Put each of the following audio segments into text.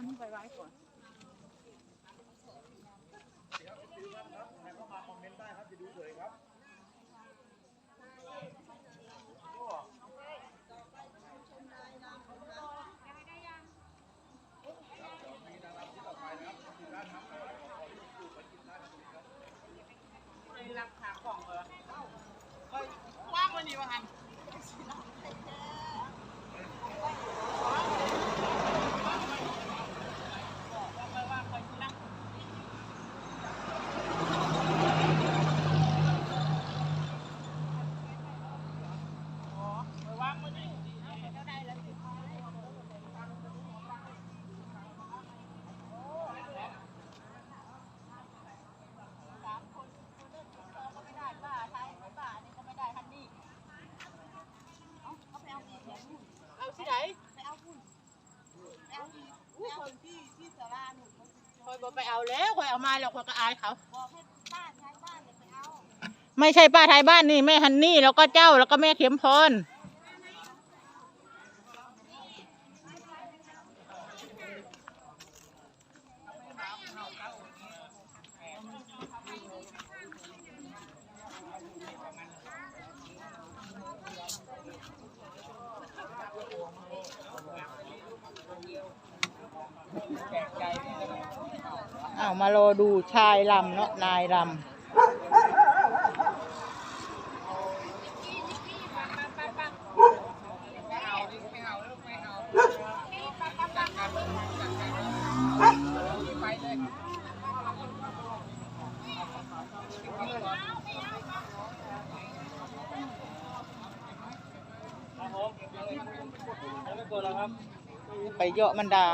อันนี้ไปไว้ก่อน รับขาของเหรอเฮ้ยว่างวันนี้ว่างันเอาที่ไหน คอยบอกไปเอาแล้วคอยเอามาแล้วคอยก็อายเขาไม่ใช่ป้าไทยบ้านนี่แม่ฮันนี่แล้วก็เจ้าแล้วก็แม่เข็มพร เอามารอดูชายลำเนาะนายลำไปเยอะมันดา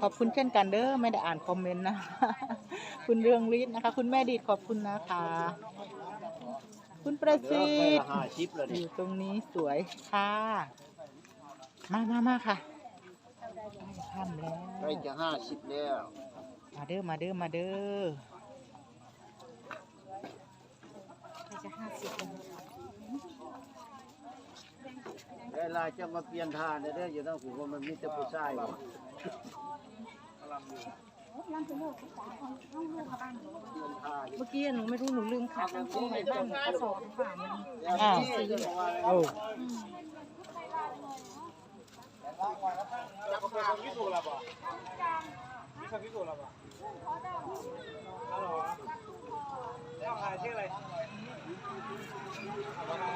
ขอบคุณเช่นกันเด้อไม่ได้อ่านคอมเมนต์นะ คุณเรืองฤทธิ์นะคะ คุณแม่ดีดขอบคุณนะคะ คุณประสิทธิ์ห้าชิปเลยอนี่ยู่ตรงนี้สวยค่ะ มามามาค่ะทำแล้วใกล้จะห้าชิปแล้ว มาเด้อมาเด้อมาเด้อเว ลาจะมาเปลี่ยนทานได้ออยู่ต้องผมว่ามันมีแต่ผู้ชายว่ะเมื่อกี้หนูไม่รู้หนูลืมขับตรงไหนบ้างกระสอบผ่านมันอ้าวโอ้เ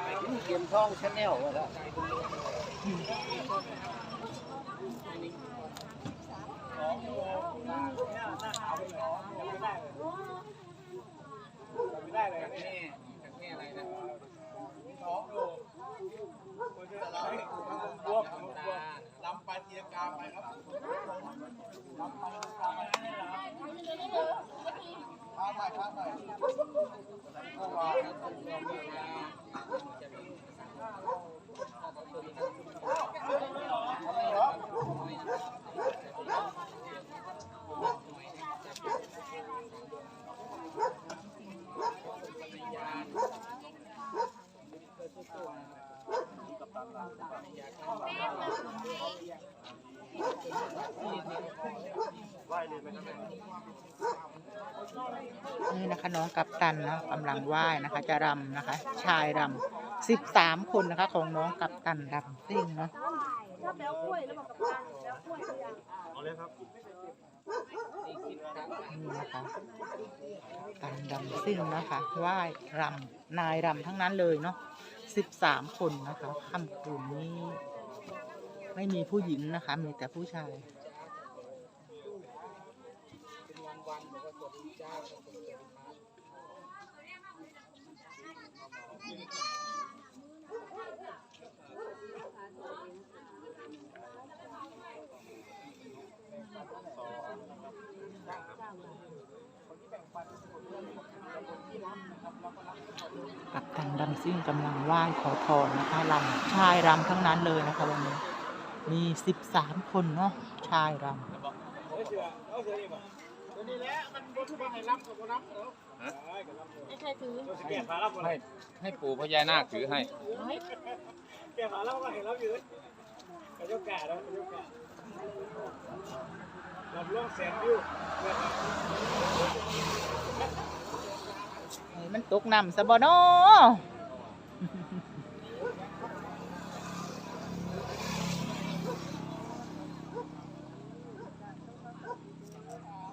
กมท่องชาแนลวะครับลำไปทีละกาไปครับท้าไปท้าไป นี่นะคะน้องกัปตันนะกำลังไหว้นะคะ จะรำนะคะ ชายรำสิบสามคนนะคะ ของน้องกัปตันรำซิ่งเนาะตันี่นะคะกัปตันรำซิ่งนะคะไหว้รำนายรำทั้งนั้นเลยเนาะสิบสามคนนะคะค่ำคืนนี้ ไม่มีผู้หญิงนะคะ มีแต่ผู้ชาย กับตันดำซิ่งกำลังไหว้ขอพรนะคะรำชายรำทั้งนั้นเลยนะคะวันนี้ มีสิบสามคนเนาะชายรำนี่แหละมันบนทุบให้รับกับรับเนาะ ให้ใครถือให้ให้ปู่พญานาคถือให้ แกมาแล้วมาเห็นเราอยู่เลยกระจกแก่แล้วกระจกแก่รับรองแสนวิวให้มันตกน้ำซะบ่เนาะ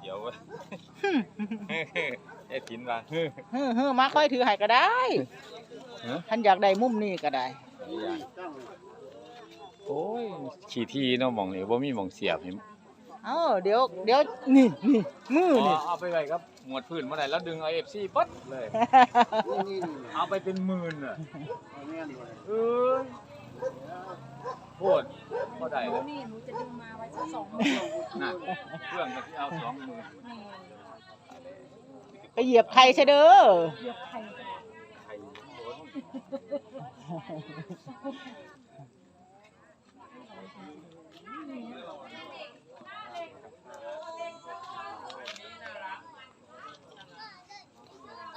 เดี๋ยว เว้ยไอ้ถินว่าเฮ้ยเฮ้อเฮ้อมาค่อยถือให้ก็ได้ฮะท่านอยากได้มุมนี้ก็ได้โอ้ยขี่ทีเนาะหมองนี่บ่มีหมองเสียบนี่เอ้าเดี๋ยวเดี๋ยวนี่นี่มือนี่ เอาไปไว้ครับหมวดพื้นเมื่อไหร่แล้วดึงเอา FC ปั๊ดเลย เอาไปเป็นหมื่นอะเอ้ยโคตรบ่ได้เลยนี่หนูจะดึงมาไว้สักสองมือน่ะเครื่องก็ที่เอาสองมือ ไปเหยียบใครใช่เด้อ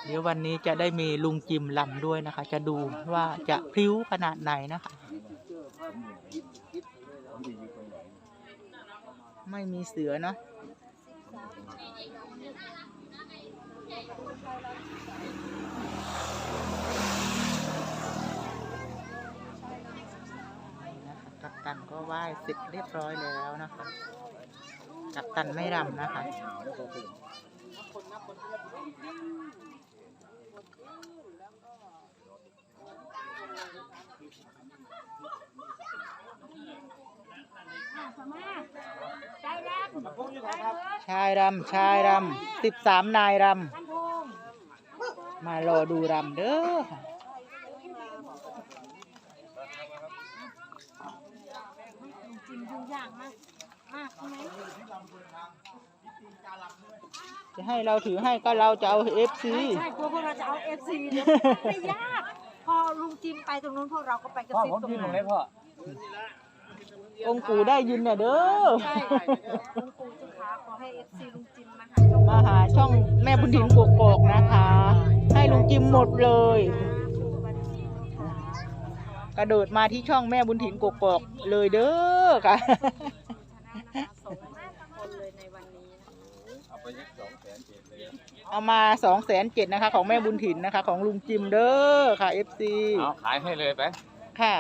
เดี๋ยววันนี้จะได้มีลุงจิมลำด้วยนะคะ จะดูว่าจะพริ้วขนาดไหนนะคะ ไม่มีเสือเนาะ กัปตันก็ไหว้เสร็จเรียบร้อยแล้วนะคะ กัปตันไม่รำนะคะ ชายรำชายรำสิบสามนายรำ มารอดูรำเด้อค่ะจริงทุกอย่างมากมากใช่ไหมจะให้เราถือให้ก็เราจะเอาเอฟซีใช่ใช่กลัวพวกเราจะเอาเอฟซีเดี๋ยวไม่ยาก พอลุงจิมไปตรงนู้นพวกเราก็ไปกระพ่อซิบผมตรงยืนตรนั้งนไหนพ่อองค์ปู่ได้ยินน่ะเด้อใช่ลุงปู่จุขาขอให้เอฟซีลุงจิมมาหาเจ้ามาหาช่องแม่บุญถินกกอกนะคะ ให้ลุงจิมหมดเลย กระโดดมาที่ช่องแม่บุญถินกกอกเลยเด้อค่ะสองคนเลยในวันนี้นะคะเอาไปยักสองแสนเจ็ดเลยเอามาสองแสนเจ็ดนะคะ ของแม่บุญถินนะคะ ของลุงจิมเด้อค่ะเอฟซีเอาขายให้เลยไปค่ะ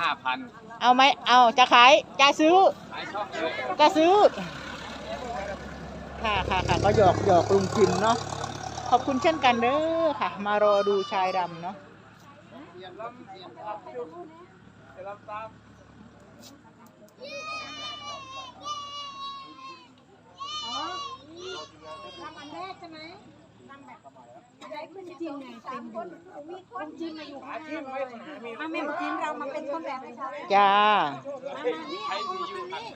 ห้าพันเอาไหมเอาจะขายจะซื้อ ขายช่องเลยจะซื้อ ค่ะค่ะค่ะก็หยอกหยอกลุงจิมเนาะ ขอบคุณเช่นกันเด้อค่ะ มารอดูชายดำเนาะทำอันแรกใช่ไหมทำแบบได้ขึ้นจริงไงเต็มคนมีคนจริงมาอยู่ข้างหน้าเลยมาแม่จิมเรามาเป็นคนแบบให้เขาจ้ามามานี่เอาคนนี้